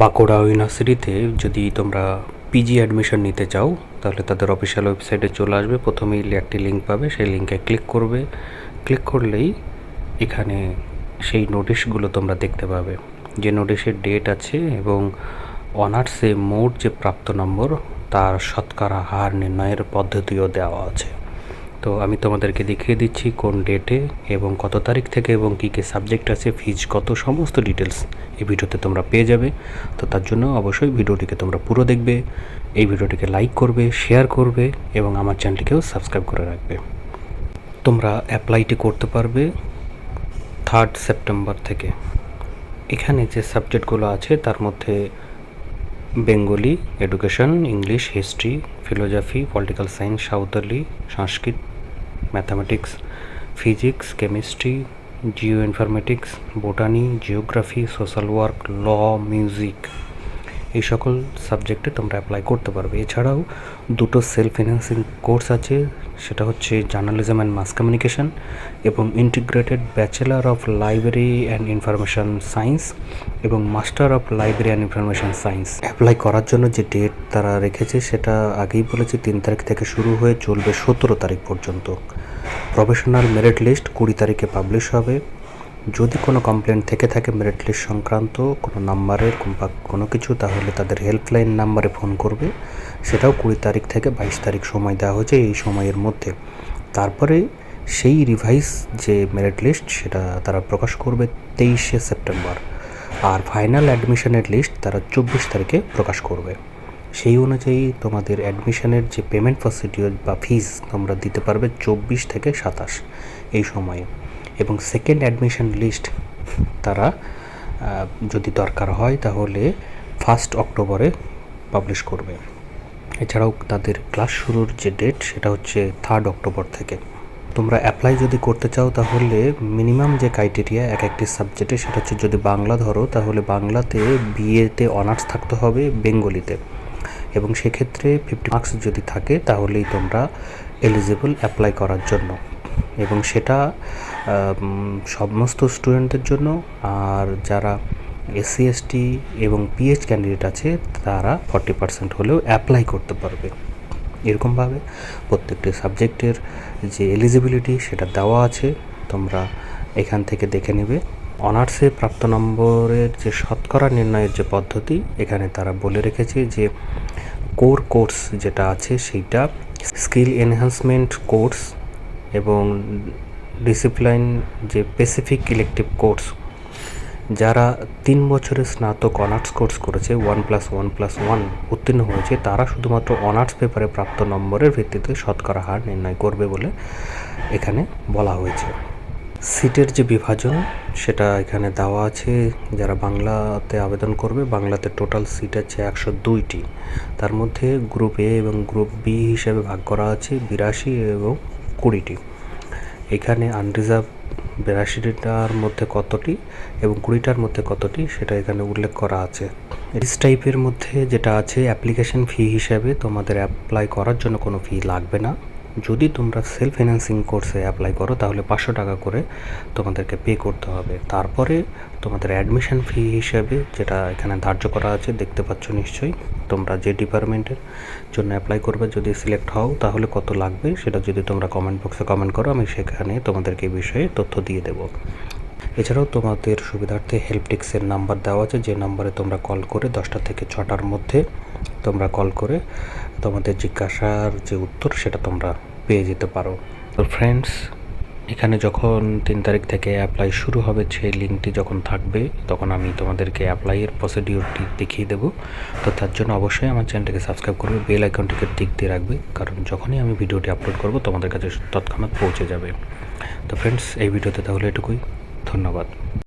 বাঁকুড়া ইউনিভার্সিটিতে যদি তোমরা পিজি অ্যাডমিশন নিতে চাও, তাহলে তাদের অফিসিয়াল ওয়েবসাইটে চলে আসবে। প্রথমেই একটি লিঙ্ক পাবে, সেই লিঙ্কে ক্লিক করবে। ক্লিক করলেই এখানে সেই নোটিশগুলো তোমরা দেখতে পাবে। যে নোটিশের ডেট আছে এবং অনার্সে মোট যে প্রাপ্ত নম্বর তার শতকরা হার নির্ণয়ের পদ্ধতিও দেওয়া আছে। তো আমি তোমাদেরকে দেখিয়ে দিচ্ছি কোন ডেটে এবং কত তারিখ থেকে এবং কী কী সাবজেক্ট আছে ফিজ কত, সমস্ত ডিটেলস এই ভিডিওতে তোমরা পেয়ে যাবে। তো তার জন্য অবশ্যই ভিডিওটিকে তোমরা পুরো দেখবে, এই ভিডিওটিকে লাইক করবে শেয়ার করবে এবং আমার চ্যানেলটিকেও সাবস্ক্রাইব করে রাখবে। তোমরা অ্যাপ্লাইটি করতে পারবে থার্ড সেপ্টেম্বর থেকে। এখানে যে সাবজেক্টগুলো আছে, তার মধ্যে Bengali education English history philosophy political science Santali Sanskrit mathematics physics chemistry geo informatics botany geography social work law music. এই সকল সাবজেক্টে তোমরা অ্যাপ্লাই করতে পারবে। এছাড়াও দুটো সেলফ ফিন্যান্সিং কোর্স আছে, সেটা হচ্ছে জার্নালিজম অ্যান্ড মাস কমিউনিকেশন এবং integrated bachelor of library and information science এবং master of library and information science apply করার জন্য যে ডেট তারা রেখেছে, সেটা আগেই বলেছে, তিন তারিখ থেকে শুরু হয়ে চলবে সতেরো তারিখ পর্যন্ত। প্রফেশনাল মেরিট লিস্ট কুড়ি তারিখে পাবলিশ হবে। যদি কোনো কমপ্লেন থেকে থাকে মেরিট লিস্ট সংক্রান্ত, কোনো নাম্বারের বা কোনো কিছু, তাহলে তাদের হেল্পলাইন নাম্বারে ফোন করবে। সেটাও কুড়ি তারিখ থেকে বাইশ তারিখ সময় দেওয়া হয়েছে এই সময়ের মধ্যে। তারপরে সেই রিভাইস যে মেরিট লিস্ট সেটা তারা প্রকাশ করবে তেইশে সেপ্টেম্বর। আর ফাইনাল অ্যাডমিশনের লিস্ট তারা চব্বিশ তারিখে প্রকাশ করবে। সেই অনুযায়ী তোমাদের অ্যাডমিশনের যে পেমেন্ট প্রসিডিওর বা ফিস তোমরা দিতে পারবে চব্বিশ থেকে সাতাশ এই সময়ে। এবং সেকেন্ড অ্যাডমিশন লিস্ট তারা যদি দরকার হয় তাহলে ফার্স্ট অক্টোবরে পাবলিশ করবে। এছাড়াও তাদের ক্লাস শুরুর যে ডেট সেটা হচ্ছে থার্ড অক্টোবর থেকে। তোমরা অ্যাপ্লাই যদি করতে চাও তাহলে মিনিমাম যে ক্রাইটেরিয়া এক একটি সাবজেক্টে সেটা হচ্ছে যদি বাংলা ধরো তাহলে বাংলাতে বিএতে অনার্স থাকতে হবে বেঙ্গলিতে। এবং সেক্ষেত্রে ফিফটি মার্কস যদি থাকে তাহলেই তোমরা এলিজিবল অ্যাপ্লাই করার জন্য। এবং সেটা সমস্ত স্টুডেন্টদের জন্য, আর যারা এসসি এসটি এবং পিএইচ ক্যান্ডিডেট আছে, তারা ফর্টি পার্সেন্ট হলেও অ্যাপ্লাই করতে পারবে। এরকমভাবে প্রত্যেকটি সাবজেক্টের যে এলিজিবিলিটি সেটা দেওয়া আছে, তোমরা এখান থেকে দেখে নেবে। অনার্সে প্রাপ্ত নম্বরের যে শতকরা নির্ণয়ের যে পদ্ধতি, এখানে তারা বলে রেখেছে যে কোর কোর্স যেটা আছে, সেইটা স্কিল এনহ্যান্সমেন্ট কোর্স এবং ডিসিপ্লিন যে স্পেসিফিক ইলেকটিভ কোর্স যারা তিন বছরের স্নাতক অনার্স কোর্স করেছে one plus one plus one উত্তীর্ণ হয়েছে, তারা শুধুমাত্র অনার্স পেপারে প্রাপ্ত নম্বরের ভিত্তিতে শতকরা হার নির্ণয় করবে বলে এখানে বলা হয়েছে। সিটের যে বিভাজন, সেটা এখানে দেওয়া আছে, যারা বাংলাতে আবেদন করবে, বাংলাতে টোটাল সিট আছে একশো দুইটি। তার মধ্যে গ্রুপ এ এবং গ্রুপ বি হিসেবে ভাগ করা আছে, বিরাশি এবং কুড়িটি। এখানে আনরিজার্ভ বিরাশিটার মধ্যে কতটি এবং কুড়িটার মধ্যে কতটি সেটা এখানে উল্লেখ করা আছে। রিস টাইপের মধ্যে যেটা আছে অ্যাপ্লিকেশন ফি হিসাবে তোমাদের অ্যাপ্লাই করার জন্য কোনো ফি লাগবে না। যদি তোমরা সেলফ ফিনান্সিং কোর্সে অ্যাপ্লাই করো, তাহলে পাঁচশো টাকা করে তোমাদেরকে পে করতে হবে। তারপরে তোমাদের অ্যাডমিশন ফি হিসাবে যেটা এখানে ধার্য করা আছে, দেখতে পাচ্ছ নিশ্চয়ই, তোমরা যে ডিপার্টমেন্টের জন্য অ্যাপ্লাই করবে, যদি সিলেক্ট হও, তাহলে কত লাগবে সেটা যদি তোমরা কমেন্ট বক্সে কমেন্ট করো, আমি সেখানে তোমাদেরকে এই বিষয়ে তথ্য দিয়ে দেবো। এছাড়াও তোমাদের সুবিধার্থে হেল্প ডেস্কের নাম্বার দেওয়া আছে, যে নাম্বারে তোমরা কল করে দশটা থেকে ছটার মধ্যে তোমরা কল করে তোমাদের জিজ্ঞাসার যে উত্তর, সেটা তোমরা পেয়ে যেতে পারো। তো ফ্রেন্ডস এখানে যখন তিন তারিখ থেকে অ্যাপ্লাই শুরু হবে সেই লিঙ্কটি যখন থাকবে, তখন আমি তোমাদেরকে অ্যাপ্লাইয়ের প্রসিডিওরটি দেখিয়ে দেবো। তো তার জন্য অবশ্যই আমার চ্যানেলটিকে সাবস্ক্রাইব করবে বেল আইকনটিকে টিক দিয়ে রাখবে, কারণ যখনই আমি ভিডিওটি আপলোড করব, তোমাদের কাছে তৎক্ষণাৎ পৌঁছে যাবে। তো ফ্রেন্ডস এই ভিডিওতে তাহলে এটুকুই। ধন্যবাদ।